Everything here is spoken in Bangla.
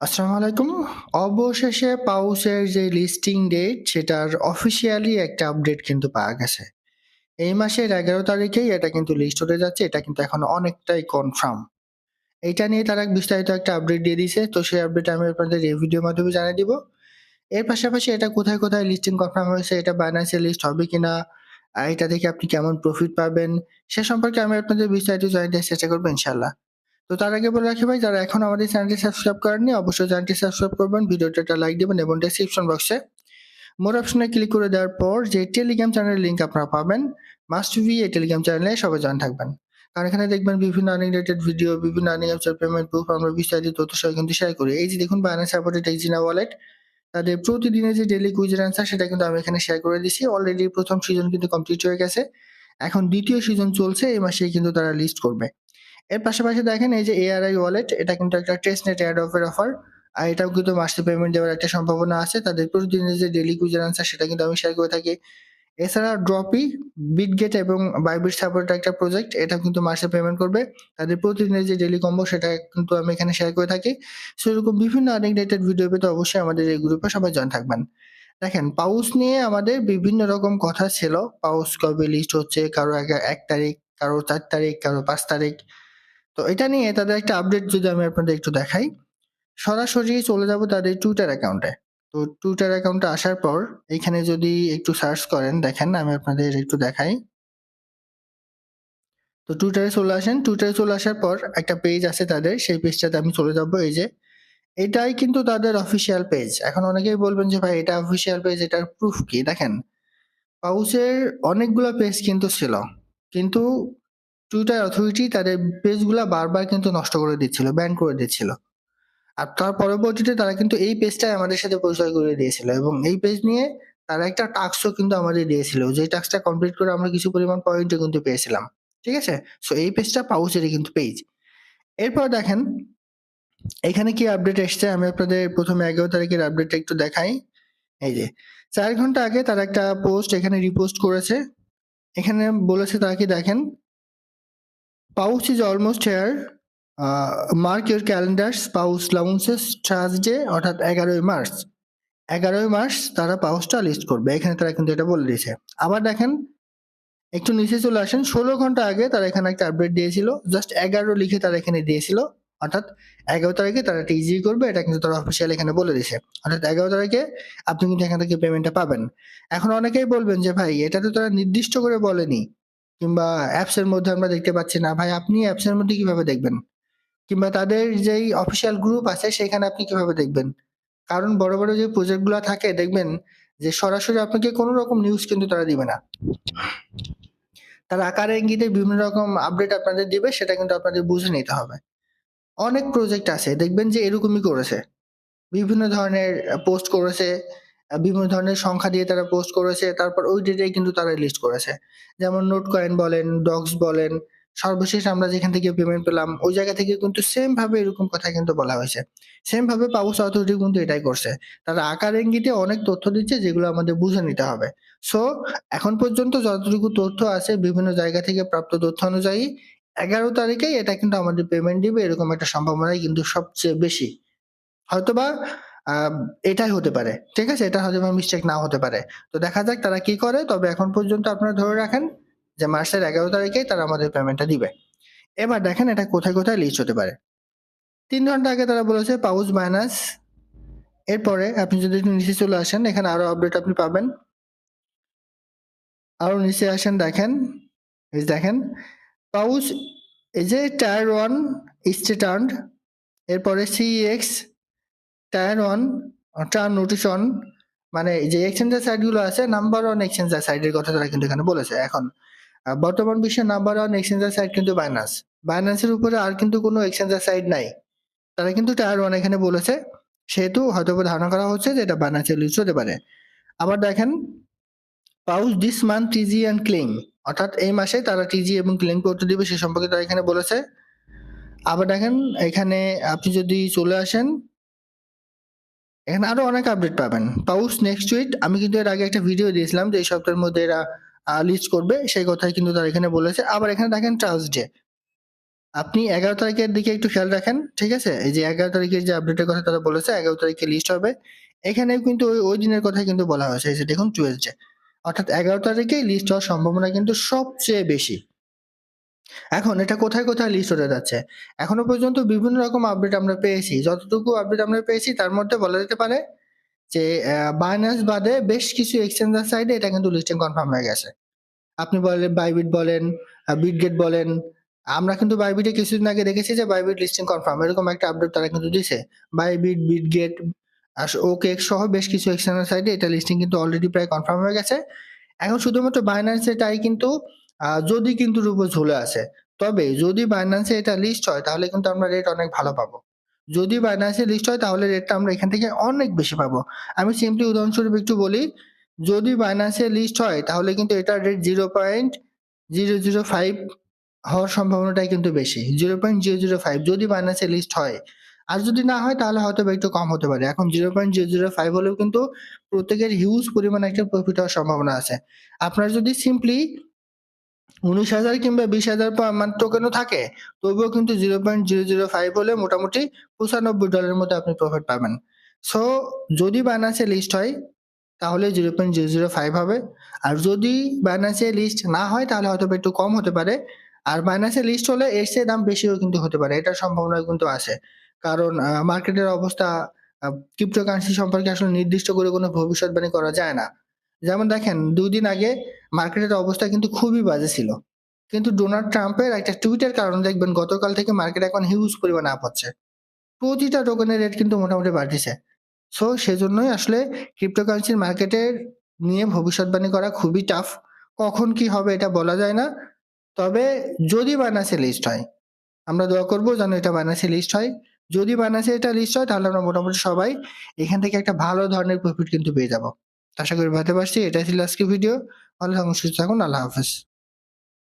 আসসালামু আলাইকুম। অবশেষে পাউসের যে লিস্টিং ডেট সেটার অফিসিয়ালি একটা আপডেট কিন্তু পাওয়া গেছে। এই মাসের ১১ তারিখেই এটা কিন্তু লিস্ট হতে যাচ্ছে। এটা কিন্তু এখন অনেকটাই কনফার্ম। এইটা নিয়ে তারা বিস্তারিত একটা আপডেট দিয়ে দিছে। তো সেই আপডেট আমি আপনাদের এই ভিডিওর মাধ্যমে জানিয়ে দিব। এর পাশাপাশি এটা কোথায়, কোথায় লিস্টিং কনফার্ম হয়েছে, এটা বাইন্যান্স লিস্ট হবে কিনা, এটা থেকে আপনি কেমন প্রফিট পাবেন, সে সম্পর্কে আমি আপনাদের বিস্তারিত জানিয়ে দেওয়ার চেষ্টা করব ইনশাআল্লাহ। তো তার আগে বলে রাখি ভাই যারা এখন আমাদের চ্যানেলটি সাবস্ক্রাইব করেননি অবশ্যই চ্যানেলটি সাবস্ক্রাইব করবেন, ভিডিওটা একটা লাইক দেবেন এবং ডেসক্রিপশন বক্সে মোর অপশনে ক্লিক করে দেওয়ার পর যে টেলিগ্রাম চ্যানেলের লিঙ্ক আপনারা পাবেন, মাস্ট বি এই টেলিগ্রাম চ্যানেলে সবাই জয়েন থাকবেন। কারণ এখানে দেখবেন বিভিন্ন আর্নিং রিলেটেড ভিডিও, বিভিন্ন আর্নিং অ্যাপসের পেমেন্ট প্রুফ আমরা বিস্তারিত তথ্য সহ কিন্তু শেয়ার করি। এই যে দেখুন বাইন্যান্স সাপোর্টেড এক্সিনা ওয়ালেট তাদের প্রতিদিনের যে ডেইলি কুইজের অ্যান্সার সেটা কিন্তু আমি এখানে শেয়ার করে দিছি। অলরেডি প্রথম সিজন কিন্তু কমপ্লিট হয়ে গেছে। এখন দ্বিতীয় সিজন চলছে। এই মাসেই কিন্তু তারা লিস্ট করবে। এর পাশাপাশি দেখেন এই যে এআরআই ওয়ালেট এটা কিন্তু একটা টেস্টনেট এয়ার অফের অফার। আর এটাও কিন্তু মাসে পেমেন্ট দেওয়ার একটা সম্ভাবনা আছে। তাদের প্রতিদিনের যে ডেলি কুইজের অ্যান্সার সেটা কিন্তু আমি শেয়ার করে থাকি। এছাড়া ড্রপি, বিটগেট এবং বাইবিট সাপোর্টেড একটা প্রজেক্ট এটা কিন্তু মাসে পেমেন্ট করবে। তাদের প্রতিদিনের যে ডেইলি কম্বো সেটা কিন্তু আমি এখানে শেয়ার করে থাকি। সো এরকম বিভিন্ন আর্নিং রিলেটেড ভিডিও পেতে অবশ্যই আমাদের এই গ্রুপে সবাই জয়েন থাকবেন। দেখেন পাউস নিয়ে আমাদের বিভিন্ন রকম কথা ছিল। পাউস কবে লিস্ট হচ্ছে, কারও এক ১ তারিখ, কারও চার তারিখ, কারও পাঁচ তারিখ। তো এটা নিয়ে তাদের একটা আপডেট যদি আমি আপনাদের একটু দেখাই। সরাসরি চলে যাব তাদের টুইটার অ্যাকাউন্টে। তো টুইটার অ্যাকাউন্টে আসার পর এখানে যদি একটু সার্চ করেন, দেখেন আমি আপনাদের একটু দেখাই। তো টুইটারে চলে আসেন। টুইটারে চলে আসার পর একটা পেজ আছে তাদের, সেই পেজটাতে আমি চলে যাব এই যে। এটাই কিন্তু তাদের অফিসিয়াল পেজ। এখন অনেকেই বলবেন যে, ভাই, এটা অফিসিয়াল পেজ এটার প্রুফ কি? দেখেন পাউসের অনেকগুলো পেজ কিন্তু ছিল। কিন্তু টুইটার অথরিটি তাদের পেজগুলা বারবার কিন্তু নষ্ট করে দিচ্ছিল, ব্যান করে দিচ্ছিল। আর তার পরবর্তীতে তারা কিন্তু এই পেজটাই আমাদের সাথে পরিচয় করে দিয়েছিল এবং এই পেজ নিয়ে তারা একটা টাস্কও কিন্তু আমাদের দিয়েছিল। যে টাস্কটা কমপ্লিট করে আমরা কিছু পরিমাণ পয়েন্টও কিন্তু পেয়েছিলাম। ঠিক আছে? সো এই পেজটা পাউচেরই কিন্তু পেজ। এরপর দেখেন এখানে কি আপডেট এসছে আমি আপনাদের প্রথমে ১১ তারিখের আপডেটটা একটু দেখাই। এই যে চার ঘণ্টা আগে তারা একটা পোস্ট এখানে রিপোস্ট করেছে। এখানে বলেছে তারা কি দেখেন Pouch is almost a mark your calendars Pouch launches Thursday অর্থাৎ ১১ই মার্চ। ১১ই মার্চ তারা পাউচটা লিস্ট করবে। এখানে তারা কিন্তু এটা বলে দিয়েছে। আবার দেখেন, একটু নিচে চলে আসেন ১৬ ঘণ্টা আগে তারা এখানে একটা আপডেট দিয়েছিল। জাস্ট ১১ লিখে তারা এখানে দিয়েছিল। অর্থাৎ ১১ তারিখে তারা টিজি করবে এটা কিন্তু তারা অফিসিয়াল এখানে বলে দিয়েছে। অর্থাৎ ১১ তারিখে আপনি কিন্তু এখান থেকে পেমেন্টটা পাবেন। এখন অনেকেই বলবেন যে, ভাই, এটা তো তারা নির্দিষ্ট করে বলেনি। কিংবা অ্যাপস এর মধ্যে আমরা দেখতে পাচ্ছি না। ভাই আপনি অ্যাপস এর মধ্যে কীভাবে দেখবেন? কিংবা তাদের যেই অফিসিয়াল গ্রুপ আছে সেখানে আপনি কীভাবে দেখবেন? কারণ বড়, বড় যে প্রজেক্টগুলা থাকে দেখবেন যে সরাসরি আপনাকে কোন রকম নিউজ কিন্তু তারা দিবে না। তারা আকারে ইঙ্গিতে বিভিন্ন রকম আপডেট আপনাদের দিবে সেটা কিন্তু আপনাদের বুঝে নিতে হবে। অনেক প্রজেক্ট আছে দেখবেন যে এরকমই করেছে। বিভিন্ন ধরনের পোস্ট করেছে, বিভিন্ন ধরনের সংখ্যা দিয়ে তারা পোস্ট করেছে। তারপর ওই ডেটেই কিন্তু তারা লিস্ট করেছে। যেমন নোট কয়েন বলেন, ডক্স বলেন, সর্বশেষ আমরা যেখান থেকে পেমেন্ট পেলাম ওই জায়গা থেকে কিন্তু সেম ভাবে এরকম কথা কিন্তু বলা হয়েছে। সেম ভাবে পাউচ অথরিটি কিন্তু এটাই করছে। তারা আকার ইঙ্গিতে অনেক তথ্য দিচ্ছে যেগুলো আমাদের বুঝে নিতে হবে। সো এখন পর্যন্ত যতটুকু তথ্য আছে বিভিন্ন জায়গা থেকে প্রাপ্ত তথ্য অনুযায়ী ১১ তারিখেই এটা কিন্তু আমাদের পেমেন্ট দিবে এরকম একটা সম্ভাবনাই কিন্তু সবচেয়ে বেশি। হয়তোবা এটাই হতে পারে। ঠিক আছে? এটা হয়তোবা মিস্টেক নাও হতে পারে। তো দেখা যাক তারা কি করে। তবে এখন পর্যন্ত আপনারা ধরে রাখেন যে মার্চের ১১ তারিখেই তারা আমাদের পেমেন্টটা দিবে। এবার দেখেন এটা কোথায়, কোথায় লিস্ট হতে পারে। তিন ঘণ্টা আগে তারা বলেছে পাউচ মাইনাস। এরপরে আপনি যদি নিচে চলে আসেন এখানে আরও আপডেট আপনি পাবেন। আরও নিচে আসেন দেখেন, দেখেন পাউচ এই যে টায়ার ওয়ান স্টেট আর্নড এরপরে CEX tier 1 turn notice on মানে যে এক্সচেঞ্জার সাইটগুলো আছে নাম্বার 1 এক্সচেঞ্জার সাইটের কথা তারা কিন্তু এখানে বলেছে। এখন বর্তমান বিশ্বের নাম্বার 1 এক্সচেঞ্জার সাইট কিন্তু বাইন্যান্স। বাইন্যান্সের উপরে আর কিন্তু কোনো এক্সচেঞ্জার সাইট নাই। তারা কিন্তু টায়ার ওয়ান এখানে বলেছে। সেহেতু হয়তো ধারণা করা হচ্ছে যে এটা বাইন্যান্সে লিস্ট হতে পারে। আবার দেখেন Pouch this month TG and claim অর্থাৎ এই মাসে তারা টিজি এবং ক্লেইম করতে দিবে, সে সম্পর্কে তারা এখানে বলেছে। আবার দেখেন, এখানে আপনি যদি চলে আসেন এখানে আরও অনেক আপডেট পাবেন। পাউচ নেক্সট উইক আমি কিন্তু এর আগে একটা ভিডিও দিয়েছিলাম যে এই সপ্তাহের মধ্যে এরা লিস্ট করবে সেই কথাই কিন্তু তারা এখানে বলেছে। আবার এখানে দেখেন থার্সডে আপনি ১১ তারিখের দিকে একটু খেয়াল রাখেন। ঠিক আছে? এই যে ১১ তারিখের যে আপডেটের কথা তারা বলেছে ১১ তারিখে লিস্ট হবে। এখানেও কিন্তু ওই, ওই দিনের কথাই কিন্তু বলা হয়েছে। এই যে দেখুন টুয়েসডে। অর্থাৎ ১১ তারিখেই লিস্ট হওয়ার সম্ভাবনা কিন্তু সবচেয়ে বেশি। এখন এটা কোথায়, কোথায় লিস্ট হতে যাচ্ছে? এখনও পর্যন্ত বিভিন্ন রকম আপডেট আমরা পেয়েছি। যতটুকু আপডেট আমরা পেয়েছি তার মধ্যে বলা যেতে পারে যে Binance বাদে বেশ কিছু এক্সচেঞ্জের সাইডে এটা কিন্তু লিস্টিং কনফার্ম হয়ে গেছে। আপনি বলেন Bybit বলেন, Bitget বলেন। আমরা কিন্তু বাইবিটে কিছুদিন আগে দেখেছি যে বাইবিট লিস্টিং কনফার্ম এরকম একটা আপডেট তারা কিন্তু দিছে। Bitget, আস OKX সহ বেশ কিছু এক্সচেঞ্জের সাইডে এটা লিস্টিং কিন্তু অলরেডি প্রায় কনফার্ম হয়ে গেছে। এখন শুধুমাত্র Binance এটাই কিন্তু যদি কিন্তু উপর ঝুলে আছে। তবে যদি এ এটা লিস্ট হয় তাহলে কিন্তু আমরা রেট অনেক ভালো পাবো। যদি এ লিস্ট হয় তাহলে রেটটা আমরা এখান থেকে অনেক বেশি পাবো। আমি সিম্পলি উদাহরণস্বরূপ একটু বলি, যদি এ লিস্ট হয় তাহলে কিন্তু এটার রেট 0.005 হওয়ার সম্ভাবনাটাই কিন্তু বেশি। 0.005 যদি Binance এ লিস্ট হয়। আর যদি না হয় তাহলে হয়তোবা একটু কম হতে পারে। এখন 0.005 হলেও কিন্তু প্রত্যেকের হিউজ পরিমাণে একটা প্রফিট হওয়ার সম্ভাবনা আছে। আপনার যদি সিম্পলি ১৯,০০০ কিংবা ২০,০০০ পা মান টোকেনও থাকে, তবুও কিন্তু 0.005 হলে মোটামুটি $95 এর মতো আপনি প্রফিট পাবেন। সো যদি এ লিস্ট হয় তাহলে 0.005 হবে। আর যদি এ লিস্ট না হয় তাহলে হয়তোবা একটু কম হতে পারে। আর এ লিস্ট হলে এর চেয়ে দাম বেশিও কিন্তু হতে পারে। এটার সম্ভাবনা কিন্তু আছে। কারণ মার্কেটের অবস্থা ক্রিপ্টোকারেন্সি সম্পর্কে আসলে নির্দিষ্ট করে কোনো ভবিষ্যৎবাণী করা যায় না। যেমন দেখেন ২ দিন আগে মার্কেটের অবস্থা কিন্তু খুবই বাজে ছিল। কিন্তু ডোনাল্ড ট্রাম্পের একটা টুইটের কারণে দেখবেন গতকাল থেকে মার্কেট এখন হিউজ পরিমাণে আপ হচ্ছে। প্রতিটা টোকেনের রেট কিন্তু মোটামুটি বাড়তিছে। সো সেজন্যই আসলে ক্রিপ্টোকারেন্সির মার্কেটের নিয়ে ভবিষ্যৎবাণী করা খুবই টাফ। কখন কি হবে এটা বলা যায় না। তবে যদি এ লিস্ট হয়, আমরা দোয়া করব যেন এটা বানাসে লিস্ট হয়। যদি বানাসে এটা লিস্ট হয় তাহলে আমরা মোটামুটি সবাই এখান থেকে একটা ভালো ধরনের প্রফিট কিন্তু পেয়ে যাব। আশা করি বুঝাতে পারছি। এটাই ছিল আজকের ভিডিও। ভালো সুস্থ থাকুন। আল্লাহ হাফেজ।